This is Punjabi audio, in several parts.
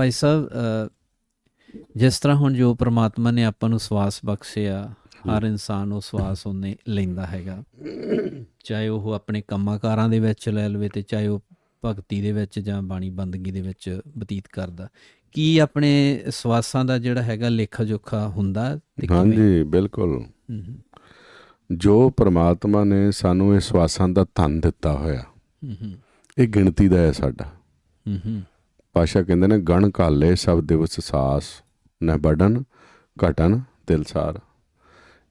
ਭਾਈ ਸਾਹਿਬ ਜਿਸ ਤਰ੍ਹਾਂ ਹੁਣ ਜੋ ਪ੍ਰਮਾਤਮਾ ਨੇ ਆਪਾਂ ਨੂੰ ਸਵਾਸ ਬਖਸ਼ਿਆ ਹਰ ਇਨਸਾਨ ਉਹ ਸਵਾਸ ਉਹਨੇ ਲੈਂਦਾ ਹੈਗਾ। ਚਾਹੇ ਉਹ ਆਪਣੇ ਕੰਮਾਂ-ਕਾਰਾਂ ਦੇ ਵਿੱਚ ਲੈ ਲਵੇ ਤੇ ਚਾਹੇ ਉਹ ਭਗਤੀ ਦੇ ਵਿੱਚ ਜਾਂ ਬਾਣੀ ਬੰਦਗੀ ਦੇ ਵਿੱਚ ਬਤੀਤ ਕਰਦਾ। ਕੀ ਆਪਣੇ ਸਵਾਸਾਂ ਦਾ ਜਿਹੜਾ ਹੈਗਾ ਲੇਖਾ ਜੋਖਾ ਹੁੰਦਾ ਤੇ? ਹਾਂਜੀ ਬਿਲਕੁਲ। ਜੋ ਪ੍ਰਮਾਤਮਾ ਨੇ ਸਾਨੂੰ ਇਹ ਸਵਾਸਾਂ ਦਾ ਧਨ ਦਿੱਤਾ ਹੋਇਆ ਇਹ ਗਿਣਤੀ ਦਾ ਹੈ ਸਾਡਾ। ਪਾਸ਼ਾ ਕਹਿੰਦੇ ਨੇ ਗਣ ਕਾਲੇ ਸਭ ਦਿਵਸ ਸਾਸ ਨ ਬੜਨ ਘਟਨ ਦਿਲਸਾਰ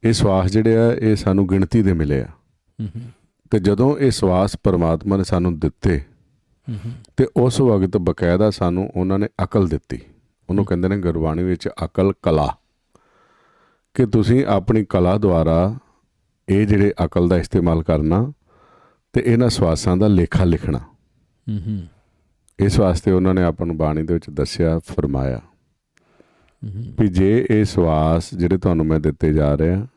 ਇਹ ਸਵਾਸ ਜਿਹੜੇ ਆ ਇਹ ਸਾਨੂੰ ਗਿਣਤੀ ਦੇ ਮਿਲੇ ਆ। ਤੇ ਜਦੋਂ ਇਹ ਸਵਾਸ ਪਰਮਾਤਮਾ ਨੇ ਸਾਨੂੰ ਦਿੱਤੇ ਤੇ ਉਸ ਵਕਤ ਬਕਾਇਦਾ ਸਾਨੂੰ ਉਹਨਾਂ ਨੇ ਅਕਲ ਦਿੱਤੀ। ਉਹਨੂੰ ਕਹਿੰਦੇ ਨੇ ਗੁਰਬਾਣੀ ਵਿੱਚ ਅਕਲ ਕਲਾ। ਕਿ ਤੁਸੀਂ ਆਪਣੀ ਕਲਾ ਦੁਆਰਾ ਇਹ ਜਿਹੜੇ ਅਕਲ ਦਾ ਇਸਤੇਮਾਲ ਕਰਨਾ ਤੇ ਇਹਨਾਂ ਸਵਾਸਾਂ ਦਾ ਲੇਖਾ ਲਿਖਣਾ। ਹੂੰ ਹੂੰ, ਇਸ ਵਾਸਤੇ ਉਹਨਾਂ ਨੇ ਆਪਾਂ ਨੂੰ ਬਾਣੀ ਦੇ ਵਿੱਚ ਦੱਸਿਆ ਫਰਮਾਇਆ ਵੀ ਜੇ ਇਹ ਸਵਾਸ ਜਿਹੜੇ ਤੁਹਾਨੂੰ ਮੈਂ ਦਿੱਤੇ ਜਾ ਰਹੇ ਆ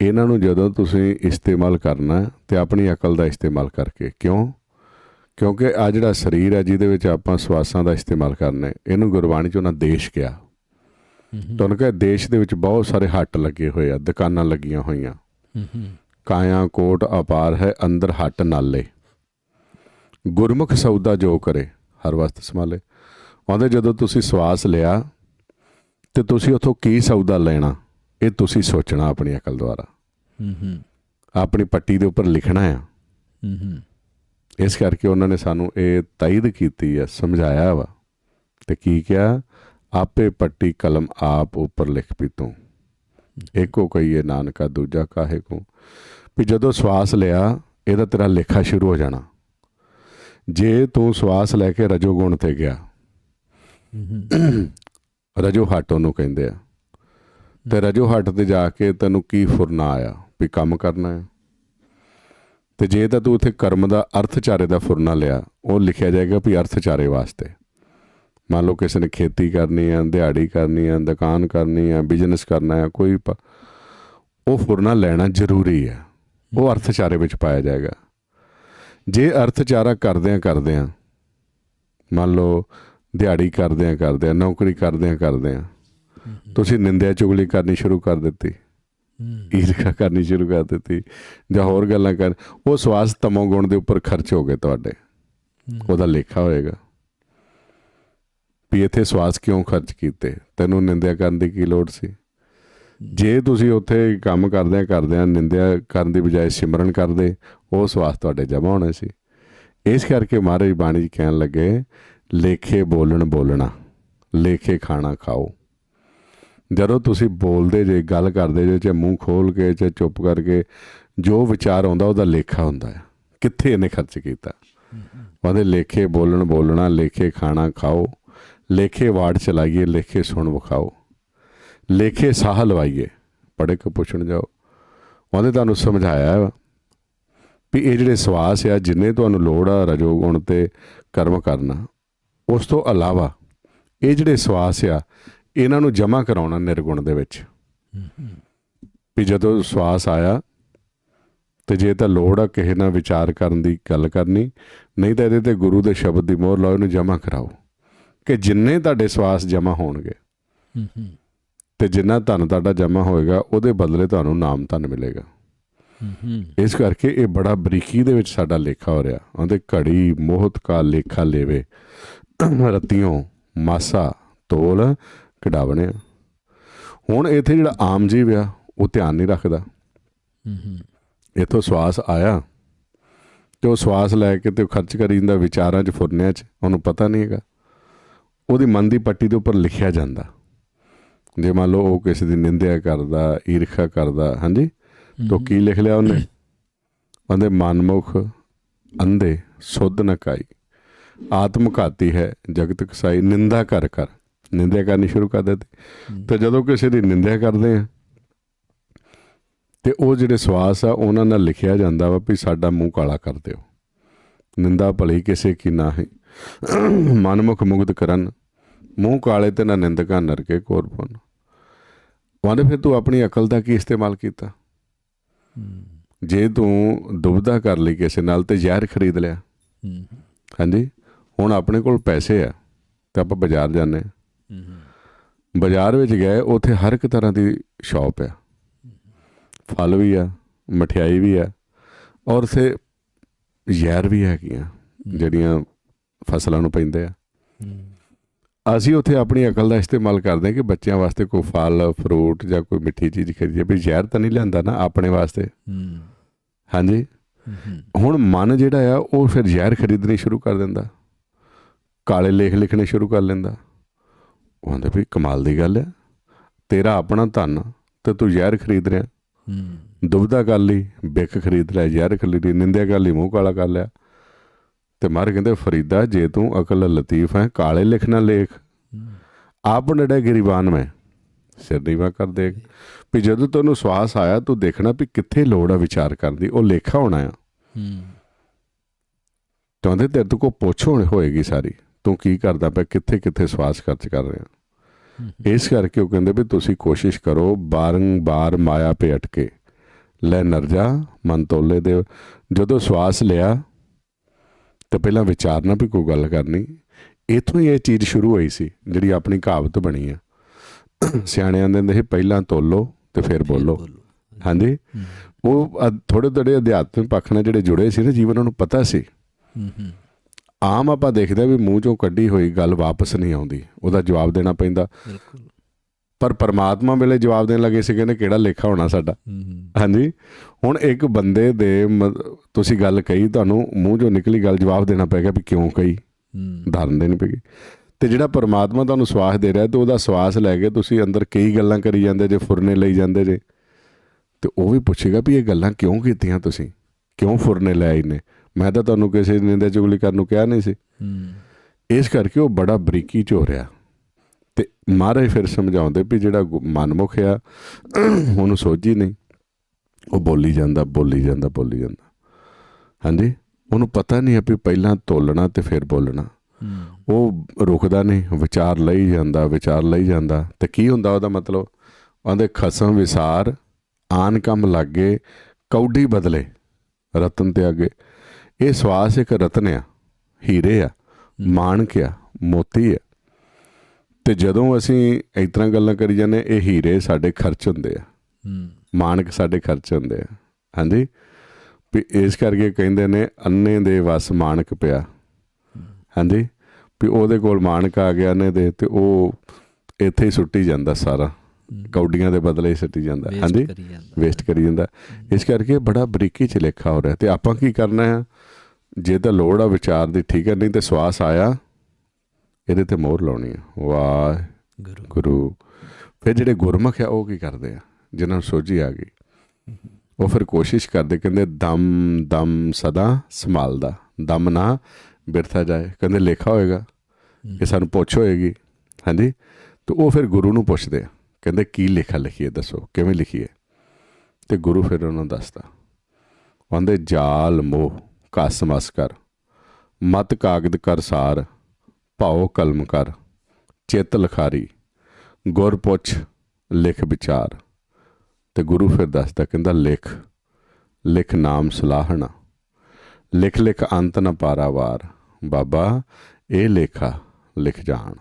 ਇਹਨਾਂ ਨੂੰ ਜਦੋਂ ਤੁਸੀਂ ਇਸਤੇਮਾਲ ਕਰਨਾ ਤੇ ਆਪਣੀ ਅਕਲ ਦਾ ਇਸਤੇਮਾਲ ਕਰਕੇ। ਕਿਉਂ? ਕਿਉਂਕਿ ਆ ਜਿਹੜਾ ਸਰੀਰ ਹੈ ਜਿਹਦੇ ਵਿੱਚ ਆਪਾਂ ਸਵਾਸਾਂ ਦਾ ਇਸਤੇਮਾਲ ਕਰਨਾ ਇਹਨੂੰ ਗੁਰਬਾਣੀ ਚ ਉਹਨਾਂ ਦੇਸ਼ ਕਿਹਾ। ਤੁਹਾਨੂੰ ਕਹੇ ਦੇਸ਼ ਦੇ ਵਿੱਚ ਬਹੁਤ ਸਾਰੇ ਹੱਟ ਲੱਗੇ ਹੋਏ ਆ ਦੁਕਾਨਾਂ ਲੱਗੀਆਂ ਹੋਈਆਂ। ਕਾਇਆ ਕੋਟ ਅਪਾਰ ਹੈ ਅੰਦਰ ਹੱਟ ਨਾਲੇ। ਗੁਰਮੁਖ ਸੌਦਾ ਜੋ ਕਰੇ ਹਰ ਵਸਤ ਸੰਭਾਲੇ। ਆਉਂਦੇ ਜਦੋਂ ਤੁਸੀਂ ਸਵਾਸ ਲਿਆ ਤੇ ਤੁਸੀਂ ਉਥੋਂ ਕੀ ਸੌਦਾ ਲੈਣਾ ਇਹ ਤੁਸੀਂ ਸੋਚਣਾ ਆਪਣੀ ਅਕਲ ਦੁਆਰਾ। ਹੂੰ ਹੂੰ, ਆਪਣੀ ਪੱਟੀ ਦੇ ਉੱਪਰ ਲਿਖਣਾ ਆ। ਹੂੰ ਹੂੰ, ਇਸ ਕਰਕੇ ਉਹਨਾਂ ਨੇ ਸਾਨੂੰ ਇਹ ਤਾਇਦ ਕੀਤੀ ਹੈ ਸਮਝਾਇਆ ਵਾ। ਤੇ ਕੀ ਕਿਹਾ? ਆਪੇ ਪੱਟੀ ਕਲਮ ਆਪ ਉੱਪਰ ਲਿਖ ਪੀ ਤੂੰ। ਏਕੋ ਕਹੀਏ ਨਾਨਕਾ ਦੂਜਾ ਕਾਹੇ ਕੋ? ਵੀ ਜਦੋਂ ਸਵਾਸ ਲਿਆ ਇਹਦਾ ਤੇਰਾ ਲੇਖਾ ਸ਼ੁਰੂ ਹੋ ਜਾਣਾ। ਜੇ ਤੂੰ ਸਵਾਸ ਲੈ ਕੇ ਰਜੋਗੁਣ ਤੇ ਗਿਆ। ਰਜੋ ਹੱਟ ਉਹਨੂੰ ਕਹਿੰਦੇ ਆ। ਤੇ ਰਜੋ ਹੱਟ ਤੇ ਜਾ ਕੇ ਤੈਨੂੰ ਕੀ ਫੁਰਨਾ ਆਇਆ ਵੀ ਕੰਮ ਕਰਨਾ ਹੈ ਤੇ ਜੇ ਤਾਂ ਤੂੰ ਉੱਥੇ ਕਰਮ ਦਾ ਅਰਥਚਾਰੇ ਦਾ ਫੁਰਨਾ ਲਿਆ ਉਹ ਲਿਖਿਆ ਜਾਏਗਾ ਵੀ ਅਰਥਚਾਰੇ ਵਾਸਤੇ। ਮੰਨ ਲਓ ਕਿਸੇ ਨੇ ਖੇਤੀ ਕਰਨੀ ਹੈ ਦਿਹਾੜੀ ਕਰਨੀ ਹੈ ਦੁਕਾਨ ਕਰਨੀ ਹੈ ਬਿਜ਼ਨਸ ਕਰਨਾ ਹੈ ਕੋਈ ਉਹ ਫੁਰਨਾ ਲੈਣਾ ਜ਼ਰੂਰੀ ਹੈ ਉਹ ਅਰਥਚਾਰੇ ਵਿੱਚ ਪਾਇਆ ਜਾਏਗਾ। ਜੇ ਅਰਥਚਾਰਾ ਕਰਦਿਆਂ ਕਰਦਿਆਂ ਮੰਨ ਲਓ ਦਿਹਾੜੀ ਕਰਦਿਆਂ ਕਰਦਿਆਂ ਨੌਕਰੀ ਕਰਦਿਆਂ ਕਰਦਿਆਂ ਤੁਸੀਂ ਨਿੰਦਿਆ ਚੁਗਲੀ ਕਰਨੀ ਸ਼ੁਰੂ ਕਰ ਦਿੱਤੀ। ਈਰਖਾ ਕਰਨੀ ਸ਼ੁਰੂ ਕਰ ਦਿੱਤੀ ਜਾਂ ਹੋਰ ਗੱਲਾਂ ਕਰ ਉਹ ਸਵਾਸ ਤਮੋ ਗੁਣ ਦੇ ਉੱਪਰ ਖਰਚ ਹੋ ਗਏ ਤੁਹਾਡੇ। ਉਹਦਾ ਲੇਖਾ ਹੋਏਗਾ। ਵੀ ਇੱਥੇ ਸਵਾਸ ਕਿਉਂ ਖਰਚ ਕੀਤੇ? ਤੈਨੂੰ ਨਿੰਦਿਆ ਕਰਨ ਦੀ ਕੀ ਲੋੜ ਸੀ? ਜੇ ਤੁਸੀਂ ਉੱਥੇ ਕੰਮ ਕਰਦਿਆਂ ਕਰਦਿਆਂ ਨਿੰਦਿਆ ਕਰਨ ਦੀ ਬਜਾਏ ਸਿਮਰਨ ਕਰਦੇ, ਉਹ ਸਵਾਸ ਤੁਹਾਡੇ ਜਮਾ ਹੋਣੇ ਸੀ। ਇਸ ਕਰਕੇ ਮਹਾਰਾਜ ਬਾਣੀ ਜੀ ਕਹਿਣ ਲੱਗੇ, ਲੇਖੇ ਬੋਲਣ ਬੋਲਣਾ, ਲੇਖੇ ਖਾਣਾ ਖਾਓ। ਜਦੋਂ ਤੁਸੀਂ ਬੋਲਦੇ ਜੇ, ਗੱਲ ਕਰਦੇ ਜੇ, ਚਾਹੇ ਮੂੰਹ ਖੋਲ ਕੇ, ਚਾਹੇ ਚੁੱਪ ਕਰਕੇ, ਜੋ ਵਿਚਾਰ ਆਉਂਦਾ ਉਹਦਾ ਲੇਖਾ ਹੁੰਦਾ ਹੈ। ਕਿੱਥੇ ਇਹਨੇ ਖਰਚ ਕੀਤਾ? ਉਹਦੇ ਲੇਖੇ ਬੋਲਣ ਬੋਲਣਾ, ਲੇਖੇ ਖਾਣਾ ਖਾਓ, ਲੇਖੇ ਵਾਰਡ ਚਲਾਈਏ ਲੇਖੇ ਸੁਣ ਵਿਖਾਓ ਲੇਖੇ ਸਾਹ ਲਵਾਈਏ ਪੜੇ ਕੇ ਪੁੱਛਣ ਜਾਓ ਉਹਨੇ ਤੁਹਾਨੂੰ ਸਮਝਾਇਆ ਵਾ ਵੀ ਇਹ ਜਿਹੜੇ ਸਵਾਸ ਆ ਜਿੰਨੇ ਤੁਹਾਨੂੰ ਲੋੜ ਆ ਰਜੋਗੁਣ ਤੇ ਕਰਮ ਕਰਨਾ ਉਸ ਤੋਂ ਇਲਾਵਾ ਇਹ ਜਿਹੜੇ ਸਵਾਸ ਆ ਇਹਨਾਂ ਨੂੰ ਜਮ੍ਹਾਂ ਕਰਾਉਣਾ ਨਿਰਗੁਣ ਦੇ ਵਿੱਚ ਵੀ ਜਦੋਂ ਸਵਾਸ ਆਇਆ ਤੇ ਜੇ ਤਾਂ ਲੋੜ ਆ ਕਿਸੇ ਨਾਲ ਵਿਚਾਰ ਕਰਨ ਦੀ ਗੱਲ ਕਰਨੀ ਨਹੀਂ ਤਾਂ ਇਹਦੇ ਤੇ ਗੁਰੂ ਦੇ ਸ਼ਬਦ ਦੀ ਮੋਹਰ ਲਾਓ ਇਹਨੂੰ ਜਮ੍ਹਾਂ ਕਰਾਓ ਕਿ ਜਿੰਨੇ ਤੁਹਾਡੇ ਸਵਾਸ ਜਮ੍ਹਾਂ ਹੋਣਗੇ ਹੂੰ ਹੂੰ, ਤੇ ਜਿੰਨਾ ਧਨ ਤੁਹਾਡਾ ਜਮ੍ਹਾਂ ਹੋਏਗਾ ਉਹਦੇ ਬਦਲੇ ਤੁਹਾਨੂੰ ਨਾਮ ਧਨ ਮਿਲੇਗਾ। ਇਸ ਕਰਕੇ ਇਹ ਬੜਾ ਬਰੀਕੀ ਦੇ ਵਿੱਚ ਸਾਡਾ ਲੇਖਾ ਹੋ ਰਿਹਾ। ਉਹਦੇ ਘੜੀ ਮੋਹਤ ਕਾ ਲੇਖਾ ਲੈਵੇ ਰਤੀਆਂ ਮਾਸਾ ਤੋਲ ਕਢਾਵਣੇ ਹੁਣ ਇੱਥੇ ਜਿਹੜਾ ਆਮ ਜੀਵ ਆ ਉਹ ਧਿਆਨ ਨਹੀਂ ਰੱਖਦਾ। ਇਥੋਂ ਸਵਾਸ ਆਇਆ ਤੇ ਉਹ ਸਵਾਸ ਲੈ ਕੇ ਤੇ ਉਹ ਖਰਚ ਕਰੀ ਜਾਂਦਾ ਵਿਚਾਰਾਂ 'ਚ ਫੁਰਨਿਆਂ 'ਚ ਉਹਨੂੰ ਪਤਾ ਨਹੀਂ ਹੈਗਾ। ਉਹਦੀ ਮਨ ਦੀ ਪੱਟੀ ਦੇ ਉੱਪਰ ਲਿਖਿਆ ਜਾਂਦਾ। ਜੇ ਮੰਨ ਲਓ ਉਹ ਕਿਸੇ ਦੀ ਨਿੰਦਿਆ ਕਰਦਾ, ਈਰਖਾ ਕਰਦਾ, ਹਾਂਜੀ? ਤੋ ਕੀ ਲਿਖ ਲਿਆ ਉਹਨੇ? ਉਹਦੇ ਮਨਮੁਖ, ਅੰਧੇ, ਸੁੱਧ ਨਕਾਈ ਆਤਮਘਾਤੀ ਹੈ, ਜਗਤ ਕਸਾਈ, ਨਿੰਦਾ ਕਰ ਕਰ। ਨਿੰਦਿਆ ਕਰਨੀ ਸ਼ੁਰੂ ਕਰ ਦਿੱਤੀ। ਤੇ ਜਦੋਂ ਕਿਸੇ ਦੀ ਨਿੰਦਿਆ ਕਰਦੇ ਆ, ਤੇ ਉਹ ਜਿਹੜੇ ਸਵਾਸ ਆ, ਉਹਨਾਂ ਨਾਲ ਲਿਖਿਆ ਜਾਂਦਾ ਵਾ ਵੀ ਸਾਡਾ ਮੂੰਹ ਕਾਲਾ ਕਰ ਦਿਓ। ਨਿੰਦਾ ਭਲੀ ਕਿਸੇ ਕੀ ਨਾ ਹੈ ਮਨਮੁਖ ਮੁਗਤ ਕਰਨ ਮੂੰਹ ਕਾਲੇ ਤੇ ਨਾ ਨਿੰਦਕਾਂ ਨਰਕੇ ਕੋਰ ਪੁੰਨ। ਵਾਂਦੇ ਫਿਰ ਤੂੰ ਆਪਣੀ ਅਕਲ ਦਾ ਕੀ ਇਸਤੇਮਾਲ ਕੀਤਾ? ਜੇ ਤੂੰ ਦੁਬਦਾ ਕਰ ਲਈ ਕਿਸੇ ਨਾਲ ਤੇ ਜ਼ਹਿਰ ਖਰੀਦ ਲਿਆ। ਹੂੰ, ਹਾਂਜੀ? ਹੁਣ ਆਪਣੇ ਕੋਲ ਪੈਸੇ ਆ ਤੇ ਆਪਾਂ ਬਾਜ਼ਾਰ ਜਾਂਦੇ ਬਾਜ਼ਾਰ ਵਿੱਚ ਗਏ ਉੱਥੇ ਹਰ ਇੱਕ ਤਰ੍ਹਾਂ ਦੀ ਸ਼ਾਪ ਆ। ਫਲ ਵੀ ਆ ਮਠਿਆਈ ਵੀ ਆ ਔਰ ਸੇ ਜ਼ਹਿਰ ਵੀ ਹੈਗੀਆਂ ਜਿਹੜੀਆਂ ਫਸਲਾਂ ਨੂੰ ਪੈਂਦੇ ਆ। ਹੂੰ। ਅਸੀਂ ਉੱਥੇ ਆਪਣੀ ਅਕਲ ਦਾ ਇਸਤੇਮਾਲ ਕਰਦੇ ਹਾਂ ਕਿ ਬੱਚਿਆਂ ਵਾਸਤੇ ਕੋਈ ਫਲ ਫਰੂਟ ਜਾਂ ਕੋਈ ਮਿੱਠੀ ਚੀਜ਼ ਖਰੀਦੀਏ। ਵੀ ਜ਼ਹਿਰ ਤਾਂ ਨਹੀਂ ਲਿਆਂਦਾ ਨਾ ਆਪਣੇ ਵਾਸਤੇ। ਹੂੰ। ਹਾਂਜੀ? ਹੂੰ ਹੁਣ ਮਨ ਜਿਹੜਾ ਆ ਉਹ ਫਿਰ ਜ਼ਹਿਰ ਖਰੀਦਣੀ ਸ਼ੁਰੂ ਕਰ ਦਿੰਦਾ। ਕਾਲੇ ਲੇਖ ਲਿਖਣੇ ਸ਼ੁਰੂ ਕਰ ਲੈਂਦਾ। ਉਹ ਕਹਿੰਦੇ ਵੀ ਕਮਾਲ ਦੀ ਗੱਲ ਆ। ਤੇਰਾ ਆਪਣਾ ਧਨ ਤੇ ਤੂੰ ਜ਼ਹਿਰ ਖਰੀਦ ਰਿਹਾ। ਹੂੰ। ਦੁਬਦਾ ਕਰ ਲਈ ਬਿੱਖ ਖਰੀਦ ਲਿਆ ਜ਼ਹਿਰ ਖਰੀਦ ਲਈ ਨਿੰਦਿਆ ਕਰ ਲਈ ਮੂੰਹ ਕਾਲਾ ਕਰ ਲਿਆ। ਤੇ ਮਾਰ ਕਹਿੰਦੇ ਫਰੀਦਾ ਜੇ ਤੂੰ ਅਕਲ ਲਤੀਫ ਹੈ ਕਾਲੇ ਲਿਖਣਾ ਲੇਖ। ਆਪ ਨੜੇ ਗਰੀਬਾਨ ਮੈਂ। ਸਿਰ ਨੀਵਾ ਕਰ ਦੇ ਵੀ ਜਦੋਂ ਤੈਨੂੰ ਸਵਾਸ ਆਇਆ ਤੂੰ ਦੇਖਣਾ ਵੀ ਕਿੱਥੇ ਲੋੜ ਆ ਵਿਚਾਰ ਕਰਨ ਦੀ। ਉਹ ਲੇਖਾ ਹੋਣਾ ਆ। ਹੂੰ। ਚਾਹੁੰਦੇ ਤੇਰੇ ਤੋਂ ਕੋ ਪੁੱਛ ਹੋਣੀ ਹੋਏਗੀ ਸਾਰੀ। ਤੂੰ ਕੀ ਕਰਦਾ ਪਿਆ ਕਿੱਥੇ ਕਿੱਥੇ ਸਵਾਸ ਖਰਚ ਕਰ ਰਿਹਾ। ਇਸ ਕਰਕੇ ਉਹ ਕਹਿੰਦੇ ਵੀ ਤੁਸੀਂ ਕੋਸ਼ਿਸ਼ ਕਰੋ ਬਾਰੰਬਾਰ ਮਾਇਆ ਪੇ ਅਟਕੇ ਲੈ ਨਰਜਾ ਮਨ ਤੋਲੇ ਦੇ। ਜਦੋਂ ਸਵਾਸ ਲਿਆ ਤੇ ਪਹਿਲਾਂ ਵਿਚਾਰਨਾ ਵੀ ਕੋਈ ਗੱਲ ਕਰਨੀ। ਇਥੋਂ ਹੀ ਇਹ ਚੀਜ਼ ਸ਼ੁਰੂ ਹੋਈ ਸੀ ਜਿਹੜੀ ਆਪਣੀ ਕਹਾਵਤ ਬਣੀ ਆ। ਸਿਆਣਿਆਂ ਦੇ ਹੁੰਦੇ ਪਹਿਲਾਂ ਤੋਲੋ ਤੇ ਫਿਰ ਬੋਲੋ। ਹਾਂਜੀ? ਉਹ ਥੋੜੇ ਥੋੜੇ ਅਧਿਆਤਮਿਕ ਪੱਖ ਨਾਲ ਜਿਹੜੇ ਜੁੜੇ ਸੀ ਨਾ ਜੀਵਨ ਨੂੰ ਪਤਾ ਸੀ। ਆਮ ਆਪਾਂ ਦੇਖਦੇ ਆ ਵੀ ਮੂੰਹ ਚੋਂ ਕੱਢੀ ਹੋਈ ਗੱਲ ਵਾਪਸ ਨਹੀਂ ਆਉਂਦੀ। ਉਹਦਾ ਜਵਾਬ ਦੇਣਾ ਪੈਂਦਾ। ਪਰ ਪਰਮਾਤਮਾ ਵੇਲੇ ਜਵਾਬ ਦੇਣ ਲੱਗੇ ਸੀ ਕਹਿੰਦੇ ਕਿਹੜਾ ਲੇਖਾ ਹੋਣਾ ਸਾਡਾ। ਹਾਂਜੀ। ਹੁਣ ਇੱਕ ਬੰਦੇ ਦੇ ਤੁਸੀਂ ਗੱਲ ਕਹੀ ਤੁਹਾਨੂੰ ਮੂੰਹ ਚੋਂ ਨਿਕਲੀ ਗੱਲ ਜਵਾਬ ਦੇਣਾ ਪੈ ਗਿਆ ਵੀ ਕਿਉਂ ਕਹੀ? ਧਾਰਨ ਦੇਣੀ ਪਈ ਤੇ ਜਿਹੜਾ ਪਰਮਾਤਮਾ ਤੁਹਾਨੂੰ ਸਵਾਸ ਦੇ ਰਿਹਾ ਤੇ ਉਹਦਾ ਸਵਾਸ ਲੈ ਕੇ ਤੁਸੀਂ ਅੰਦਰ ਕਈ ਗੱਲਾਂ ਕਰੀ ਜਾਂਦੇ ਜੇ ਫੁਰਨੇ ਲਈ ਜਾਂਦੇ ਜੇ। ਤੇ ਉਹ ਵੀ ਪੁੱਛੇਗਾ ਵੀ ਇਹ ਗੱਲਾਂ ਕਿਉਂ ਕੀਤੀਆਂ ਤੁਸੀਂ? ਕਿਉਂ ਫੁਰਨੇ ਲੈ ਆਈ ਨੇ? ਮੈਂ ਤਾਂ ਤੁਹਾਨੂੰ ਕਿਸੇ ਨਿੰਦਾ ਚੁਗਲੀ ਕਰਨ ਨੂੰ ਕਿਹਾ ਨਹੀਂ ਸੀ। ਹੂੰ। ਇਸ ਕਰਕੇ ਉਹ ਬੜਾ ਬਰੀਕੀ ਚ ਹੋ ਰਿਹਾ। ਤੇ ਮਹਾਰਾਜ ਫਿਰ ਸਮਝਾਉਂਦੇ ਵੀ ਜਿਹੜਾ ਮਨਮੁਖ ਆ ਉਹਨੂੰ ਸੋਝੀ ਨਹੀਂ। ਉਹ ਬੋਲੀ ਜਾਂਦਾ ਬੋਲੀ ਜਾਂਦਾ ਬੋਲੀ ਜਾਂਦਾ। ਹਾਂਜੀ? ਉਹਨੂੰ ਪਤਾ ਨਹੀਂ ਆ ਵੀ ਪਹਿਲਾਂ ਤੋਲਣਾ ਤੇ ਫਿਰ ਬੋਲਣਾ। ਉਹ ਰੁਕਦਾ ਨਹੀਂ ਵਿਚਾਰ ਲਈ ਜਾਂਦਾ ਵਿਚਾਰ ਲਈ ਜਾਂਦਾ। ਤੇ ਕੀ ਹੁੰਦਾ ਉਹਦਾ ਮਤਲਬ? ਉਹਦੇ ਖਸਮ ਵਿਸਾਰ ਆਨ ਕੰਮ ਲੱਗੇ ਕੌਡੀ ਬਦਲੇ ਰਤਨ ਤੇ ਅੱਗੇ। ਇਹ ਸਵਾਸ ਇੱਕ ਰਤਨ ਆ ਹੀਰੇ ਆ ਮਾਣਕ ਆ ਮੋਤੀ ਆ। ਤੇ ਜਦੋਂ ਅਸੀਂ ਇਸ ਤਰ੍ਹਾਂ ਗੱਲਾਂ ਕਰੀ ਜਾਂਦੇ ਇਹ ਹੀਰੇ ਸਾਡੇ ਖਰਚ ਹੁੰਦੇ ਆ। ਹੂੰ। ਮਾਣਕ ਸਾਡੇ ਖਰਚ ਹੁੰਦੇ ਆ। ਹਾਂਜੀ? ਵੀ ਇਸ ਕਰਕੇ ਕਹਿੰਦੇ ਨੇ ਅੰਨੇ ਦੇ ਵਸ ਮਾਣਕ ਪਿਆ। ਹਾਂਜੀ? ਵੀ ਉਹਦੇ ਕੋਲ ਮਾਣਕ ਆ ਗਿਆ ਨੇ ਦੇ ਤੇ ਉਹ ਇੱਥੇ ਹੀ ਸੁੱਟੀ ਜਾਂਦਾ ਸਾਰਾ। ਕੌਡੀਆਂ ਦੇ ਬਦਲੇ ਹੀ ਸੁੱਟੀ ਜਾਂਦਾ। ਹਾਂਜੀ? ਵੇਸਟ ਕਰੀ ਜਾਂਦਾ। ਇਸ ਕਰਕੇ ਬੜਾ ਬਰੀਕੀ ਚ ਲੇਖਾ ਹੋ ਰਿਹਾ। ਤੇ ਆਪਾਂ ਕੀ ਕਰਨਾ ਹੈ ਜੇ ਤਾਂ ਲੋੜ ਆ ਵਿਚਾਰ ਦੀ ਠੀਕ ਹੈ ਨਹੀਂ ਤੇ ਸਵਾਸ ਆਇਆ। ਇਹਦੇ ਤੇ ਮੋਹਰ ਲਾਉਣੀ ਹੈ ਵਾਹ ਗੁਰੂ ਫਿਰ ਜਿਹੜੇ ਗੁਰਮੁਖ ਆ ਉਹ ਕੀ ਕਰਦੇ ਆ? ਜਿਨ੍ਹਾਂ ਨੂੰ ਸੋਝੀ ਆ ਗਈ। ਉਹ ਫਿਰ ਕੋਸ਼ਿਸ਼ ਕਰਦੇ ਕਹਿੰਦੇ ਦਮ ਦਮ ਸਦਾ ਸੰਭਾਲਦਾ। ਦਮ ਨਾ ਬਿਰਥਾ ਜਾਏ। ਕਹਿੰਦੇ ਲੇਖਾ ਹੋਏਗਾ ਇਹ ਸਾਨੂੰ ਪੁੱਛ ਹੋਏਗੀ। ਹਾਂਜੀ? ਤੇ ਉਹ ਫਿਰ ਗੁਰੂ ਨੂੰ ਪੁੱਛਦੇ ਆ। ਕਹਿੰਦੇ ਕੀ ਲੇਖਾ ਲਿਖੀਏ ਦੱਸੋ ਕਿਵੇਂ ਲਿਖੀਏ? ਤੇ ਗੁਰੂ ਫਿਰ ਉਹਨਾਂ ਨੂੰ ਦੱਸਦਾ। ਕਹਿੰਦੇ ਜਾਲ ਮੋਹ ਕਸ ਮਸ ਕਰ ਮਤ ਕਾਗਦ ਕਰ ਸਾਰ ਭਾਉ ਕਲਮ ਕਰ, ਚਿੱਤ ਲਖਾਰੀ, ਗੁਰ ਪੁੱਛ, ਲਿਖ ਵਿਚਾਰ। ਤੇ ਗੁਰੂ ਫਿਰ ਦੱਸਦਾ, ਕਹਿੰਦਾ, ਲਿਖ ਲਿਖ ਨਾਮ ਸਲਾਹਣਾ, ਲਿਖ ਲਿਖ ਅੰਤ ਨ ਪਾਰਾਵਾਰ ਬਾਬਾ, ਇਹ ਲੇਖਾ ਲਿਖ ਜਾਣ।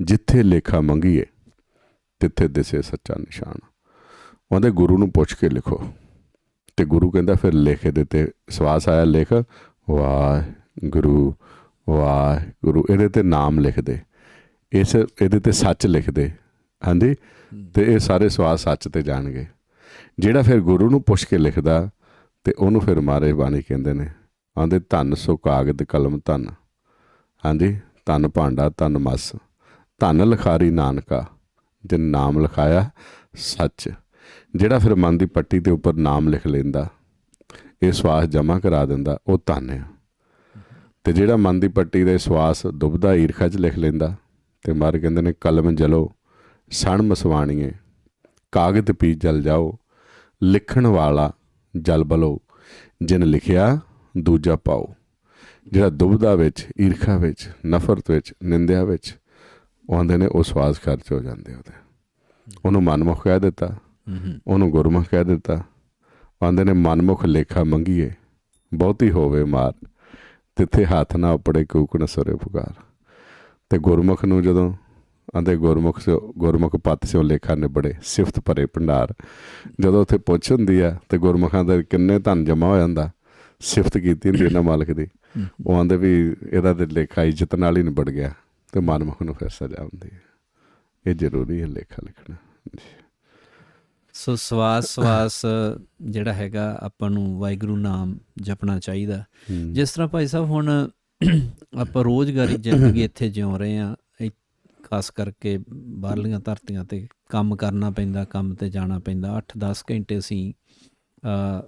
ਜਿੱਥੇ ਲੇਖਾ ਮੰਗੀਏ, ਤਿੱਥੇ ਦਿਸੇ ਸੱਚਾ ਨਿਸ਼ਾਨ। ਉਹਦੇ ਗੁਰੂ ਨੂੰ ਪੁੱਛ ਕੇ ਲਿਖੋ। ਤੇ ਗੁਰੂ ਕਹਿੰਦਾ, ਫਿਰ ਲੇਖੇ ਦੇ ਤੇ ਸਵਾਸ ਆਇਆ, ਲਿਖ ਵਾਹ ਗੁਰੂ ਵਾਹ ਗੁਰੂ ਇਹਦੇ ਤੇ ਨਾਮ ਲਿਖ ਦੇ ਇਸ ਇਹਦੇ ਤੇ ਸੱਚ ਲਿਖ ਦੇ ਹਾਂਜੀ ਤੇ ਇਹ ਸਾਰੇ ਸਵਾਸ ਸੱਚ ਤੇ ਜਾਣਗੇ। ਜਿਹੜਾ ਫਿਰ ਗੁਰੂ ਨੂੰ ਪੁੱਛ ਕੇ ਲਿਖਦਾ ਤੇ ਉਹਨੂੰ ਫਿਰ ਮਾਰੇ ਬਾਣੀ ਕਹਿੰਦੇ ਨੇ ਆਂਦੇ ਧੰਨ ਸੋ ਕਾਗਦ ਕਲਮ ਧੰਨ। ਹਾਂਜੀ? ਧੰਨ ਭਾਂਡਾ ਧੰਨ ਮਸ। ਧੰਨ ਲਖਾਰੀ ਨਾਨਕਾ ਜਿਨ ਨਾਮ ਲਿਖਾਇਆ ਸੱਚ। ਜਿਹੜਾ ਫਿਰ ਮਨ ਦੀ ਪੱਟੀ ਦੇ ਉੱਪਰ ਨਾਮ ਲਿਖ ਲੈਂਦਾ ਇਹ ਸਵਾਸ ਜਮਾ ਕਰਾ ਦਿੰਦਾ ਉਹ ਧੰਨ ਆ। ਤੇ ਜਿਹੜਾ ਮਨ ਦੀ ਪੱਟੀ ਦੇ ਸਵਾਸ ਦੁਬਦਾ ਈਰਖਾ 'ਚ ਲਿਖ ਲੈਂਦਾ ਤੇ ਮਾਰ ਕਹਿੰਦੇ ਨੇ ਕਲਮ ਜਲੋ ਸਣ ਮਸਵਾਣੀਏ ਕਾਗਜ਼ ਪੀ ਜਲ ਜਾਓ ਲਿਖਣ ਵਾਲਾ ਜਲ ਬਲੋ ਜਿਨ ਲਿਖਿਆ ਦੂਜਾ ਪਾਓ। ਜਿਹੜਾ ਦੁਬਦਾ ਵਿੱਚ ਈਰਖਾ ਵਿੱਚ ਨਫ਼ਰਤ ਵਿੱਚ ਨਿੰਦਿਆ ਵਿੱਚ ਉਹ ਆਂਦੇ ਨੇ ਉਹ ਸਵਾਸ ਖਰਚ ਹੋ ਜਾਂਦੇ ਉਹਦੇ। ਉਹਨੂੰ ਮਨਮੁਖ ਕਹਿ ਦਿੱਤਾ ਉਹਨੂੰ ਗੁਰਮੁਖ ਕਹਿ ਦਿੱਤਾ। ਆਂਦੇ ਨੇ ਮਨਮੁਖ ਲੇਖਾ ਮੰਗੀਏ ਬਹੁਤੀ ਹੋਵੇ ਮਾਰ ਤਿੱਥੇ ਹੱਥ ਨਾ ਉਪੜੇ ਕੂਕ ਨ ਸਰੇ ਪੁਕਾਰ। ਤੇ ਗੁਰਮੁਖ ਨੂੰ ਜਦੋਂ ਆਂਦੇ ਗੁਰਮੁਖ ਸੇ ਗੁਰਮੁਖ ਪੱਤ ਸਿਓ ਲੇਖਾ ਨਿਬੜੇ, ਸਿਫਤ ਭਰੇ ਭੰਡਾਰ। ਜਦੋਂ ਉੱਥੇ ਪੁੱਛ ਹੁੰਦੀ ਆ, ਤੇ ਗੁਰਮੁਖਾਂ ਦੇ ਕਿੰਨੇ ਧਨ ਜਮਾ ਹੋ ਜਾਂਦਾ, ਸਿਫਤ ਕੀਤੀ ਹੁੰਦੀ ਇਹਨਾਂ ਮਾਲਕ ਦੀ। ਉਹ ਆਂਦੇ ਵੀ ਇਹਦਾ ਤੇ ਲੇਖਾ ਇੱਜ਼ਤ ਨਾਲ ਹੀ ਨਿਬੜ ਗਿਆ, ਤੇ ਮਨਮੁਖ ਨੂੰ ਫਿਰ ਸਜ਼ਾ ਹੁੰਦੀ ਹੈ। ਇਹ ਜ਼ਰੂਰੀ ਹੈ ਲੇਖਾ ਲਿਖਣਾ। ਸੋ ਸਵਾਸ ਸਵਾਸ ਜਿਹੜਾ ਹੈਗਾ ਆਪਾਂ ਨੂੰ ਵਾਹਿਗੁਰੂ ਨਾਮ ਜਪਣਾ ਚਾਹੀਦਾ। ਜਿਸ ਤਰ੍ਹਾਂ ਭਾਈ ਸਾਹਿਬ ਹੁਣ ਆਪਾਂ ਰੋਜ਼ਗਾਰੀ ਜ਼ਿੰਦਗੀ ਇੱਥੇ ਜਿਉ ਰਹੇ ਆ ਖਾਸ ਕਰਕੇ ਬਾਹਰਲੀਆਂ ਧਰਤੀਆਂ ਤੇ ਕੰਮ ਕਰਨਾ ਪੈਂਦਾ ਕੰਮ ਤੇ ਜਾਣਾ ਪੈਂਦਾ। 8-10 ਘੰਟੇ ਅਸੀਂ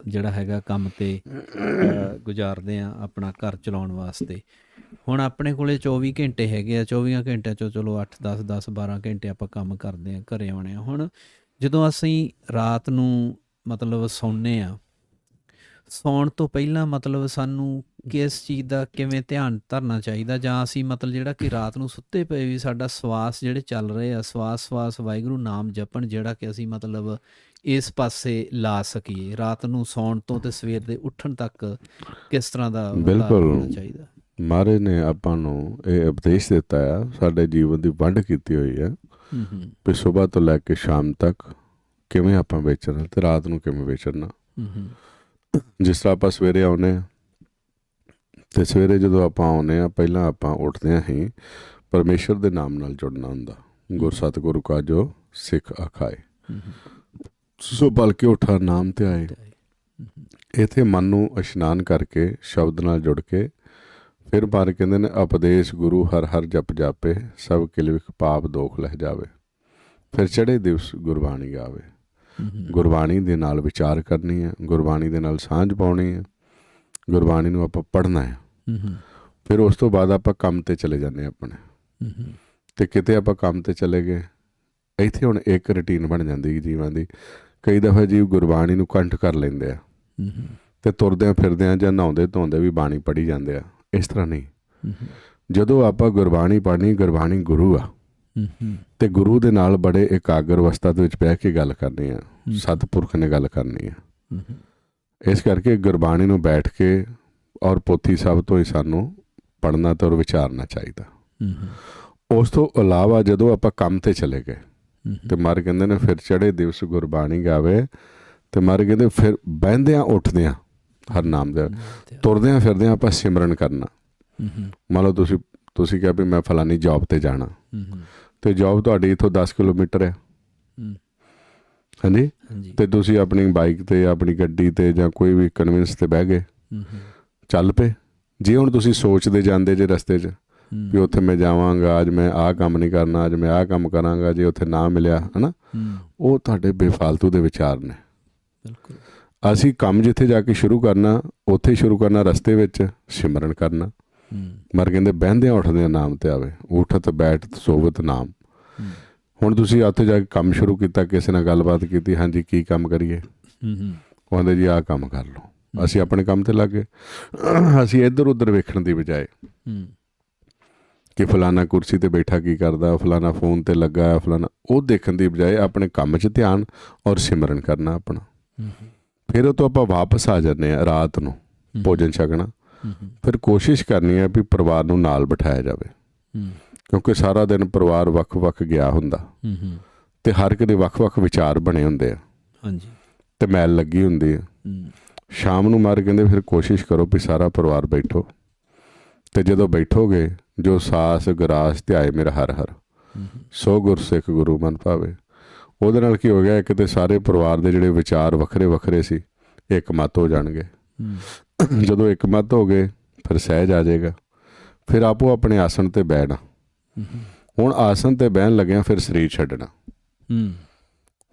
ਜਿਹੜਾ ਹੈਗਾ ਕੰਮ ਤੇ ਗੁਜ਼ਾਰਦੇ ਆ ਆਪਣਾ ਘਰ ਚਲਾਉਣ ਵਾਸਤੇ। ਹੁਣ ਆਪਣੇ ਕੋਲੇ 24 ਘੰਟੇ ਹੈਗੇ ਆ 24 ਘੰਟਿਆਂ ਚੋਂ ਚਲੋ 8 10 10 12 ਘੰਟੇ ਆਪਾਂ ਕੰਮ ਕਰਦੇ ਆ ਘਰੇ ਆਉਣੇ ਆ ਹੁਣ ਜਦੋਂ ਅਸੀਂ ਰਾਤ ਨੂੰ ਮਤਲਬ ਸੌਂਨੇ ਆ ਸੌਣ ਤੋਂ ਪਹਿਲਾਂ ਮਤਲਬ ਸਾਨੂੰ ਕਿਸ ਚੀਜ਼ ਦਾ ਕਿਵੇਂ ਧਿਆਨ ਧਰਨਾ ਚਾਹੀਦਾ? ਜਾਂ ਅਸੀਂ ਮਤਲਬ ਜਿਹੜਾ ਕਿ ਰਾਤ ਨੂੰ ਸੁੱਤੇ ਪਏ ਵੀ ਸਾਡਾ ਸਵਾਸ ਜਿਹੜੇ ਚੱਲ ਰਹੇ ਆ ਸਵਾਸ ਸਵਾਸ ਵਾਹਿਗੁਰੂ ਨਾਮ ਜਪਣ ਜਿਹੜਾ ਕਿ ਅਸੀਂ ਮਤਲਬ ਇਸ ਪਾਸੇ ਲਾ ਸਕੀਏ। ਰਾਤ ਨੂੰ ਸੌਣ ਤੋਂ ਤੇ ਸਵੇਰ ਦੇ ਉੱਠਣ ਤੱਕ ਕਿਸ ਤਰ੍ਹਾਂ ਦਾ ਬਿਲਕੁਲ। ਚਾਹੀਦਾ? ਮਹਾਰਾਜ ਨੇ ਆਪਾਂ ਨੂੰ ਇਹ ਉਪਦੇਸ਼ ਦਿੱਤਾ ਆ ਸਾਡੇ ਜੀਵਨ ਦੀ ਵੰਡ ਕੀਤੀ ਹੋਈ ਹੈ ਹੂੰ ਹੂੰ ਵੀ ਸਵੇਰ ਤੋਂ ਲੈ ਕੇ ਸ਼ਾਮ ਤੱਕ ਕਿਵੇਂ ਆਪਾਂ ਵਿਚਰਨਾ ਤੇ ਰਾਤ ਨੂੰ ਕਿਵੇਂ ਹੂੰ ਜਿਸ ਤਰ੍ਹਾਂ ਆਪਾਂ ਸਵੇਰੇ ਆਉਨੇ ਆ ਤੇ ਸਵੇਰੇ ਜਦੋਂ ਆਪਾਂ ਆਉਨੇ ਆ ਪਹਿਲਾਂ ਆਪਾਂ ਉੱਠਦੇ ਹੀ ਪਰਮੇਸ਼ਰ ਦੇ ਨਾਮ ਨਾਲ ਜੁੜਨਾ ਹੁੰਦਾ। ਗੁਰ ਸਤਿਗੁਰੂ ਕਾ ਜੋ ਸਿੱਖ ਆਖਾਏ ਹੂੰ, ਹੂੰ, ਸੋ ਬਲਕਿ ਉਠਾ ਨਾਮ ਤੇ ਆਏ। ਇਥੇ ਮਨ ਨੂੰ ਇਸ਼ਨਾਨ ਕਰਕੇ ਸ਼ਬਦ ਨਾਲ ਜੁੜ ਕੇ ਫਿਰ ਬਾਰ ਕਹਿੰਦੇ ਨੇ ਉਪਦੇਸ਼ ਗੁਰੂ ਹਰ ਹਰ ਜਪ ਜਾਪੇ ਸਭ ਕਿਲਵਿਕ ਪਾਪ ਦੋਖ ਲਹਿ ਜਾਵੇ। ਫਿਰ ਚੜੇ ਦਿਵਸ ਗੁਰਬਾਣੀ ਗਾਵੇ ਗੁਰਬਾਣੀ ਦੇ ਨਾਲ ਵਿਚਾਰ ਕਰਨੀ ਹੈ ਗੁਰਬਾਣੀ ਦੇ ਨਾਲ ਸਾਂਝ ਪਾਉਣੀ ਹੈ ਗੁਰਬਾਣੀ ਨੂੰ ਆਪਾਂ ਪੜ੍ਹਨਾ ਹੈ। ਫਿਰ ਉਸ ਤੋਂ ਬਾਅਦ ਆਪਾਂ ਕੰਮ ਤੇ ਚਲੇ ਜਾਂਦੇ ਆਪਣੇ। ਤੇ ਕਿਤੇ ਆਪਾਂ ਕੰਮ ਤੇ ਚਲੇ ਗਏ ਇੱਥੇ ਹੁਣ ਇੱਕ ਰੁਟੀਨ ਬਣ ਜਾਂਦੀ ਹੈ ਜੀਵਾਂ ਦੀ। ਕਈ ਦਫਾ ਜੀਵ ਗੁਰਬਾਣੀ ਨੂੰ ਕੰਠ ਕਰ ਲੈਂਦੇ ਆ। ਤੇ ਤੁਰਦਿਆਂ ਫਿਰਦਿਆਂ ਜਾਂ ਨਹਾਉਂਦੇ ਧੋਂਦੇ ਵੀ ਬਾਣੀ ਪੜ੍ਹੀ ਜਾਂਦੇ ਆ। ਇਸ ਤਰ੍ਹਾਂ ਨਹੀਂ। ਜਦੋਂ ਆਪਾਂ ਗੁਰਬਾਣੀ ਪੜ੍ਹਨੀ ਗੁਰਬਾਣੀ ਗੁਰੂ ਆ। ਤੇ ਗੁਰੂ ਦੇ ਨਾਲ ਬੜੇ ਇਕਾਗਰ ਅਵਸਥਾ ਦੇ ਵਿੱਚ ਬਹਿ ਕੇ ਗੱਲ ਕਰਨੀ ਆ। ਸਤਿਪੁਰਖ ਨੇ ਗੱਲ ਕਰਨੀ ਆ। ਇਸ ਕਰਕੇ ਗੁਰਬਾਣੀ ਨੂੰ ਬੈਠ ਕੇ ਔਰ ਪੋਥੀ ਸਾਹਿਬ ਤੋਂ ਹੀ ਸਾਨੂੰ ਪੜ੍ਹਨਾ ਤੇ ਔਰ ਵਿਚਾਰਨਾ ਚਾਹੀਦਾ। ਉਸ ਤੋਂ ਇਲਾਵਾ ਜਦੋਂ ਆਪਾਂ ਕੰਮ ਤੇ ਚਲੇ ਗਏ ਤੇ ਮਰ ਕਹਿੰਦੇ ਨੇ ਫਿਰ ਚੜੇ ਦਿਵਸ ਗੁਰਬਾਣੀ ਗਾਵੇ। ਤੇ ਮਰ ਕਹਿੰਦੇ ਫਿਰ ਬਹਿੰਦਿਆਂ ਉੱਠਦਿਆਂ ਹਰ ਨਾਮ ਦੇ ਤੇ- ਤੁਰਦਿਆਂ ਫਿਰਦਿਆਂ ਆਪਾਂ ਸਿਮਰਨ ਕਰਨਾ। ਮੰਨ ਲਓ ਤੁਸੀਂ ਤੁਸੀਂ ਕਿਹਾ ਵੀ ਮੈਂ ਫਲਾਨੀ ਜੌਬ ਤੇ ਜਾਣਾ। ਤੇ ਜੌਬ ਤੁਹਾਡੀ ਇਥੋਂ 10 ਕਿਲੋਮੀਟਰ ਹੈ। ਹਾਂਜੀ। ਤੇ ਤੁਸੀਂ ਆਪਣੀ ਬਾਈਕ ਤੇ ਆਪਣੀ ਗੱਡੀ ਤੇ ਜਾਂ ਕੋਈ ਵੀ ਕਨਵਿੰਸ ਤੇ ਬਹਿ ਗਏ। ਚੱਲ ਪਏ। ਜੇ ਹੁਣ ਤੁਸੀਂ ਸੋਚਦੇ ਜਾਂਦੇ ਜੇ ਰਸਤੇ 'ਚ ਵੀ ਉੱਥੇ ਮੈਂ ਜਾਵਾਂਗਾ ਅੱਜ ਮੈਂ ਆਹ ਕੰਮ ਨਹੀਂ ਕਰਨਾ ਅੱਜ ਮੈਂ ਆਹ ਕੰਮ ਕਰਾਂਗਾ ਜੇ ਉੱਥੇ ਨਾ ਮਿਲਿਆ ਹਨਾ? ਉਹ ਤੁਹਾਡੇ ਬੇਫਾਲਤੂ ਦੇ ਵਿਚਾਰ ਨੇ। ਬਿਲਕੁਲ। ਅਸੀਂ ਕੰਮ ਜਿੱਥੇ ਜਾ ਕੇ ਸ਼ੁਰੂ ਕਰਨਾ ਉੱਥੇ ਸ਼ੁਰੂ ਕਰਨਾ ਰਸਤੇ ਵਿੱਚ ਸਿਮਰਨ ਕਰਨਾ। ਮਰ ਕਹਿੰਦੇ ਬਹਿੰਦਿਆਂ ਉੱਠਦਿਆਂ ਨਾਮ ਤੇ ਆਵੇ। ਉਠਤ ਬੈਠ ਸੋਵਤ ਨਾਮ। ਹੁਣ ਤੁਸੀਂ ਉੱਥੇ ਜਾ ਕੇ ਕੰਮ ਸ਼ੁਰੂ ਕੀਤਾ ਕਿਸੇ ਨਾਲ ਗੱਲਬਾਤ ਕੀਤੀ ਹਾਂਜੀ ਕੀ ਕੰਮ ਕਰੀਏ? ਹੂੰ, ਹੂੰ, ਉਹ ਕਹਿੰਦੇ ਜੀ ਆਹ ਕੰਮ ਕਰ ਲਓ। ਅਸੀਂ ਆਪਣੇ ਕੰਮ ਤੇ ਲੱਗ ਗਏ। ਅਸੀਂ ਇੱਧਰ ਉੱਧਰ ਵੇਖਣ ਦੀ ਬਜਾਏ ਹੂੰ, ਕਿ ਫਲਾਣਾ ਕੁਰਸੀ ਤੇ ਬੈਠਾ ਕੀ ਕਰਦਾ ਫਲਾਣਾ ਫੋਨ ਤੇ ਲੱਗਾ ਫਲਾਣਾ ਉਹ ਦੇਖਣ ਦੀ ਬਜਾਏ ਆਪਣੇ ਕੰਮ 'ਚ ਧਿਆਨ ਔਰ ਸਿਮਰਨ ਕਰਨਾ ਆਪਣਾ। ਹੂੰ, ਹੂੰ, ਫਿਰ ਉਹ ਤੋਂ ਆਪਾਂ ਵਾਪਸ ਆ ਜਾਂਦੇ ਆ ਰਾਤ ਨੂੰ ਭੋਜਨ ਛਕਣਾ। ਫਿਰ ਕੋਸ਼ਿਸ਼ ਕਰਨੀ ਹੈ ਵੀ ਪਰਿਵਾਰ ਨੂੰ ਨਾਲ ਬਿਠਾਇਆ ਜਾਵੇ। ਕਿਉਂਕਿ ਸਾਰਾ ਦਿਨ ਪਰਿਵਾਰ ਵੱਖ-ਵੱਖ ਗਿਆ ਹੁੰਦਾ। ਤੇ ਹਰ ਇੱਕ ਦੇ ਵੱਖ-ਵੱਖ ਵਿਚਾਰ ਬਣੇ ਹੁੰਦੇ ਆ। ਹਾਂਜੀ। ਤੇ ਮੈਲ ਲੱਗੀ ਹੁੰਦੀ ਹੈ ਹੂੰ, ਸ਼ਾਮ ਨੂੰ ਮਾਰ ਕਹਿੰਦੇ ਫਿਰ ਕੋਸ਼ਿਸ਼ ਕਰੋ ਵੀ ਸਾਰਾ ਪਰਿਵਾਰ ਬੈਠੋ। ਤੇ ਜਦੋਂ ਬੈਠੋਗੇ ਜੋ ਸਾਸ ਗਰਾਸ ਧਿਆਏ ਮੇਰਾ ਹਰ ਹਰ ਸੋ ਗੁਰ ਸਿੱਖ ਗੁਰੂ ਮਨ ਭਾਵੇ। ਉਹਦੇ ਨਾਲ ਕੀ ਹੋ ਗਿਆ ਇੱਕ ਤੇ ਸਾਰੇ ਪਰਿਵਾਰ ਦੇ ਜਿਹੜੇ ਵਿਚਾਰ ਵੱਖਰੇ ਵੱਖਰੇ ਸੀ ਇੱਕ ਮਤ ਹੋ ਜਾਣਗੇ। ਜਦੋਂ ਇੱਕ ਮਤ ਹੋ ਗਏ ਫਿਰ ਸਹਿਜ ਆ ਜਾਏਗਾ। ਫਿਰ ਆਪੋ ਆਪਣੇ ਆਸਣ ਤੇ ਬੈਠਣਾ ਹੁਣ ਆਸਣ ਤੇ ਬਹਿਣ ਲੱਗਿਆ ਫਿਰ ਸਰੀਰ ਛੱਡਣਾ।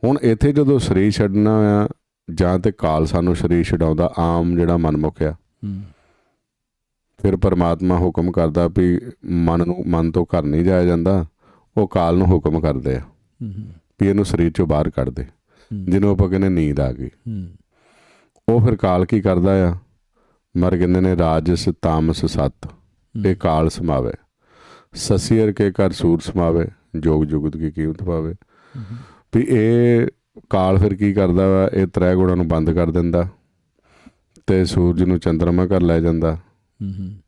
ਹੁਣ ਇੱਥੇ ਜਦੋਂ ਸਰੀਰ ਛੱਡਣਾ ਆ ਜਾਂ ਤੇ ਕਾਲ ਸਾਨੂੰ ਸਰੀਰ ਛਡਾਉਂਦਾ ਆਮ ਜਿਹੜਾ ਮਨਮੁਖ ਆ। ਹੂੰ, ਫਿਰ ਪਰਮਾਤਮਾ ਹੁਕਮ ਕਰਦਾ ਵੀ ਮਨ ਨੂੰ ਮਨ ਤੋਂ ਘਰ ਨਹੀਂ ਜਾਇਆ ਜਾਂਦਾ ਉਹ ਕਾਲ ਨੂੰ ਹੁਕਮ ਕਰਦੇ ਆ। ਵੀ ਇਹਨੂੰ ਸਰੀਰ ਚੋਂ ਬਾਹਰ ਕੱਢ ਦੇ। ਜਿਹਨੂੰ ਆਪਾਂ ਕਹਿੰਦੇ ਨੀਂਦ ਆ ਗਈ। ਉਹ ਫਿਰ ਕਾਲ ਕੀ ਕਰਦਾ ਆ? ਮਰ ਕਹਿੰਦੇ ਨੇ ਰਾਜਸ ਤਾਮਸ ਸਤ। ਇਹ ਕਾਲ ਸਮਾਵੇ। ਸਸੀਰ ਕੇ ਘਰ ਸੂਰ ਸਮਾਵੇ ਜੋਗ ਜੁਗਤ ਕੀ ਕੀਮਤ ਪਾਵੇ। ਵੀ ਇਹ ਕਾਲ ਫਿਰ ਕੀ ਕਰਦਾ ਵਾ? ਇਹ ਤ੍ਰੈ ਗੁਣਾਂ ਨੂੰ ਬੰਦ ਕਰ ਦਿੰਦਾ। ਤੇ ਸੂਰਜ ਨੂੰ ਚੰਦਰਮਾ ਕਰ ਲੈ ਜਾਂਦਾ।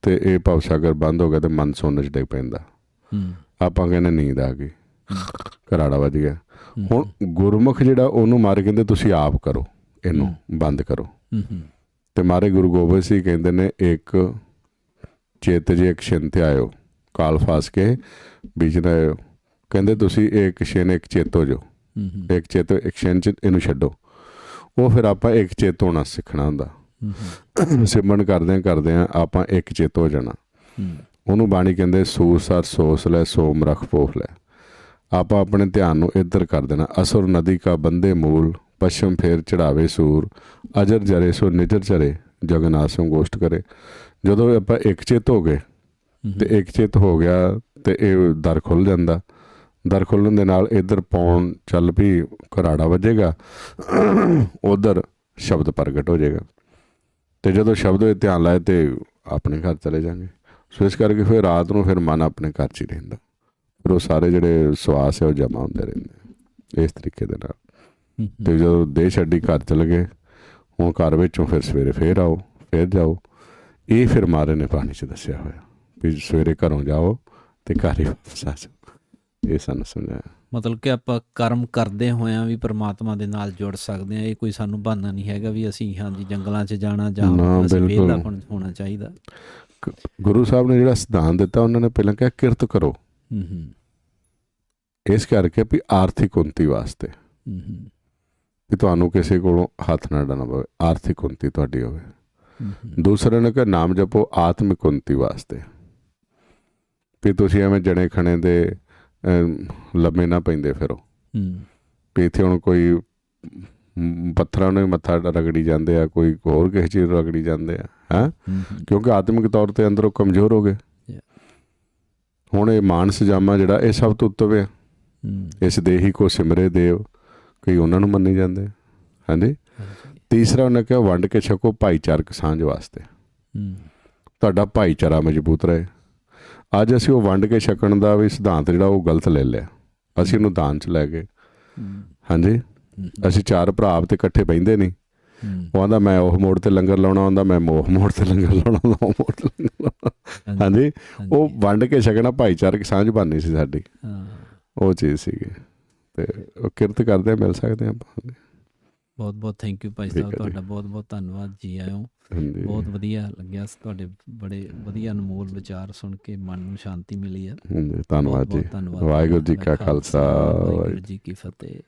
ਤੇ ਇਹ ਭਵਸਾਗਰ ਬੰਦ ਹੋ ਗਿਆ ਤੇ ਮਨ ਸੋਨੇ ਚ ਡਿੱਗ ਪੈਂਦਾ। ਆਪਾਂ ਕਹਿੰਦੇ ਨੀਂਦ ਆ ਗਈ। ਘਰਾੜਾ ਵੱਜ ਗਿਆ। ਹੁਣ ਗੁਰਮੁਖ ਜਿਹੜਾ ਉਹਨੂੰ ਮਾਰ ਕਹਿੰਦੇ ਤੁਸੀਂ ਆਪ ਕਰੋ ਇਹਨੂੰ ਬੰਦ ਕਰੋ। ਤੇ ਮਾਰੇ ਗੁਰੂ ਗੋਬਿੰਦ ਸਿੰਘ ਕਹਿੰਦੇ ਨੇ ਇੱਕ ਚਿੱਤ ਜੇ ਇੱਕ ਛਿੰਤ ਆਇਓ ਕਾਲ ਫਾਸ ਕੇ ਵਿਜਨ ਆਇਓ। ਕਹਿੰਦੇ ਤੁਸੀਂ ਇੱਕ ਛਿਨ ਇੱਕ ਚਿੱਤ ਹੂੰ, ਇੱਕ ਚਿੱਤ ਇੱਕ ਛਿਨ ਚ ਇਹਨੂੰ ਛੱਡੋ। ਉਹ ਫਿਰ ਆਪਾਂ ਇੱਕ ਚਿੱਤ ਹੋਣਾ ਸਿੱਖਣਾ ਹੁੰਦਾ। ਸਿਮਰਨ ਕਰਦੇ ਕਰਦੇ ਆ ਆਪਾਂ ਇੱਕ ਚਿੱਤ ਹੋ ਜਾਣਾ। ਉਹਨੂੰ ਬਾਣੀ ਕਹਿੰਦੇ ਸੂਸਰ ਸੋਸ ਲੈ ਸੋਮ ਰਖ ਪੋਖ ਲੈ। ਆਪਾਂ ਆਪਣੇ ਧਿਆਨ ਨੂੰ ਇੱਧਰ ਕਰ ਦੇਣਾ। ਅਸੁਰ ਨਦੀ ਕਾ ਬੰਦੇ ਮੂਲ ਪਛਮ ਫੇਰ ਚੜਾਵੇ ਸੂਰ। ਅਜਰ ਜਰੇ ਸੋ ਨਿਜਰ ਚਰੇ ਜਗਨਾਸਮ ਗੋਸ਼ਟ ਕਰੇ। ਜਦੋਂ ਆਪਾਂ ਇੱਕ ਚਿੱਤ ਹੋ ਗਏ ਤੇ ਇੱਕ ਚਿੱਤ ਹੋ ਗਿਆ ਤੇ ਇਹ ਦਰ ਖੁੱਲ ਜਾਂਦਾ। ਦਰ ਖੁੱਲਣ ਦੇ ਨਾਲ ਇੱਧਰ ਪੌਣ ਚੱਲ ਵੀ ਘਰਾੜਾ ਵੱਜੇਗਾ ਉਧਰ ਸ਼ਬਦ ਪ੍ਰਗਟ ਹੋ ਜਾਏਗਾ। ਤੇ ਜਦੋਂ ਸ਼ਬਦ ਵਿੱਚ ਧਿਆਨ ਲਾਏ ਤੇ ਆਪਣੇ ਘਰ ਚਲੇ ਜਾਣਗੇ। ਸੋ ਇਸ ਕਰਕੇ ਫਿਰ ਰਾਤ ਨੂੰ ਫਿਰ ਮਨ ਆਪਣੇ ਘਰ 'ਚ ਹੀ ਰਹਿੰਦਾ। ਫਿਰ ਉਹ ਸਾਰੇ ਜਿਹੜੇ ਸਵਾਸ ਹੈ ਉਹ ਜਮਾ ਹੁੰਦੇ ਰਹਿੰਦੇ। ਇਸ ਤਰੀਕੇ ਦੇ ਨਾਲ। ਹੂੰ, ਤੇ ਜਦੋਂ ਦੇਹ ਛੱਡੀ ਘਰ ਚਲੇ ਗਏ ਹੁਣ ਘਰ ਵਿੱਚੋਂ ਫਿਰ ਸਵੇਰੇ ਫੇਰ ਆਓ ਫੇਰ ਜਾਓ। ਇਹ ਫਿਰ ਮਾਰੇ ਨੇ ਬਾਣੀ 'ਚ ਦੱਸਿਆ ਹੋਇਆ ਵੀ ਸਵੇਰੇ ਘਰੋਂ ਜਾਓ ਤੇ ਘਰ ਹੀ ਵਾਪਸ ਆ ਜਾਓ। ਇਹ ਸਾਨੂੰ ਸਮਝਾਇਆ। ਮਤਲਬ ਕਿ ਆਪਾਂ ਕਰਮ ਕਰਦੇ ਹੋਇਆਂ ਵੀ ਪ੍ਰਮਾਤਮਾ ਦੇ ਨਾਲ ਜੁੜ ਸਕਦੇ ਆ ਇਹ ਕੋਈ ਸਾਨੂੰ ਬਹਾਨਾ ਨਹੀਂ ਹੈਗਾ ਵੀ ਅਸੀਂ ਹਾਂਜੀ ਜੰਗਲਾਂ 'ਚ ਜਾਣਾ ਜਾਂ ਅਸੀਂ। ਵਿਹਲਾਪਣ ਹੋਣਾ ਚਾਹੀਦਾ। ਗੁਰੂ ਸਾਹਿਬ ਨੇ ਜਿਹੜਾ ਸਿਧਾਂਤ ਦਿੱਤਾ ਉਹਨਾਂ ਨੇ ਪਹਿਲਾਂ ਕਿਹਾ ਕਿਰਤ ਕਰੋ। ਹੂੰ ਹੂੰ ਇਸ ਕਰਕੇ ਵੀ ਆਰਥਿਕ ਉਨਤੀ ਵਾਸਤੇ। ਕਿ ਤੁਹਾਨੂੰ ਕਿਸੇ ਕੋਲੋਂ ਹੱਥ ਨਾ ਡਾਣਾ ਪਵੇ ਆਰਥਿਕ ਉਨਤੀ ਤੁਹਾਡੀ ਹੋਵੇ। ਦੂਸਰੇ ਨੇ ਕਿ ਨਾਮ ਜਪੋ ਆਤਮਿਕ ਉਨਤੀ ਵਾਸਤੇ। ਵੀ ਤੁਸੀਂ ਐਵੇਂ ਜਣੇ ਖਣੇ ਦੇ ਲੰਮੇ ਨਾ ਪੈਂਦੇ ਫਿਰੋ। ਵੀ ਇੱਥੇ ਹੁਣ ਕੋਈ ਪੱਥਰਾਂ ਨੂੰ ਮੱਥਾ ਰਗੜੀ ਜਾਂਦੇ ਆ ਕੋਈ ਹੋਰ ਕਿਸੇ ਚੀਜ਼ ਰਗੜੀ ਜਾਂਦੇ ਆ ਹਾਂ? ਕਿਉਂਕਿ ਆਤਮਿਕ ਤੌਰ ਤੇ ਅੰਦਰੋਂ ਕਮਜ਼ੋਰ ਹੋ ਗਏ। ਹੁਣ ਇਹ ਮਾਨਸ ਜਾਮਾ ਜਿਹੜਾ ਇਹ ਸਭ ਤੋਂ ਉੱਤਮ ਹੈ। ਇਸ ਦੇਹੀ ਕੋ ਸਿਮਰੇ ਦੇਵ ਕਈ ਉਹਨਾਂ ਨੂੰ ਮੰਨੀ ਜਾਂਦੇ। ਹਾਂਜੀ। ਤੀਸਰਾ ਉਹਨੇ ਕਿਹਾ ਵੰਡ ਕੇ ਛਕੋ ਭਾਈਚਾਰਕ ਸਾਂਝ ਵਾਸਤੇ। ਤੁਹਾਡਾ ਭਾਈਚਾਰਾ ਮਜ਼ਬੂਤ ਰਹੇ। ਅੱਜ ਅਸੀਂ ਉਹ ਵੰਡ ਕੇ ਛਕਣ ਦਾ ਵੀ ਸਿਧਾਂਤ ਜਿਹੜਾ ਉਹ ਗਲਤ ਲੈ ਲਿਆ। ਅਸੀਂ ਉਹਨੂੰ ਦਾਨ ਚ ਲੈ ਗਏ। ਹਾਂਜੀ। ਅਸੀਂ ਚਾਰ ਭਰਾ ਤੇ ਇਕੱਠੇ ਬੈਂਦੇ ਨਹੀਂ। ਉਹ ਆਂਦਾ ਮੈਂ ਉਹ ਮੋੜ ਤੇ ਲੰਗਰ ਲਾਉਣਾ ਹੁੰਦਾ ਮੈਂ ਮੋਹ ਮੋੜ ਤੇ ਲੰਗਰ ਲਾਉਣਾ ਹੁੰਦਾ ਉਹ ਮੋੜ ਤੇ ਲੰਗਰ। ਹਾਂਜੀ ਉਹ ਵੰਡ ਕੇ ਛਕਣਾ ਭਾਈਚਾਰਕ ਸਾਂਝ ਬਣਨੀ ਸੀ ਸਾਡੀ। ਹਾਂ, ਉਹ ਚੀਜ਼ ਸੀਗੀ। ਤੇ ਉਹ ਕਿਰਤ ਕਰਦੇ ਮਿਲ ਸਕਦੇ ਆਪਾਂ। ਬਹੁਤ ਬਹੁਤ ਥੈਂਕ ਯੂ ਭਾਈ ਸਾਹਿਬ। ਤੁਹਾਡਾ ਬਹੁਤ ਬਹੁਤ ਧੰਨਵਾਦ ਜੀ ਆਇਓ। ਬਹੁਤ ਵਧੀਆ ਲੱਗਿਆ ਤੁਹਾਡੇ ਬੜੇ ਵਧੀਆ ਅਨਮੋਲ ਵਿਚਾਰ ਸੁਣ ਕੇ ਮਨ ਨੂੰ ਸ਼ਾਂਤੀ ਮਿਲੀ ਹੈ ਧੰਨਵਾਦ ਜੀ। ਵਾਹਿਗੁਰੂ ਜੀ। ਕਾ ਖਾਲਸਾ ਵਾਹਿਗੁਰੂ। ਜੀ ਕੀ ਫਤਿਹ।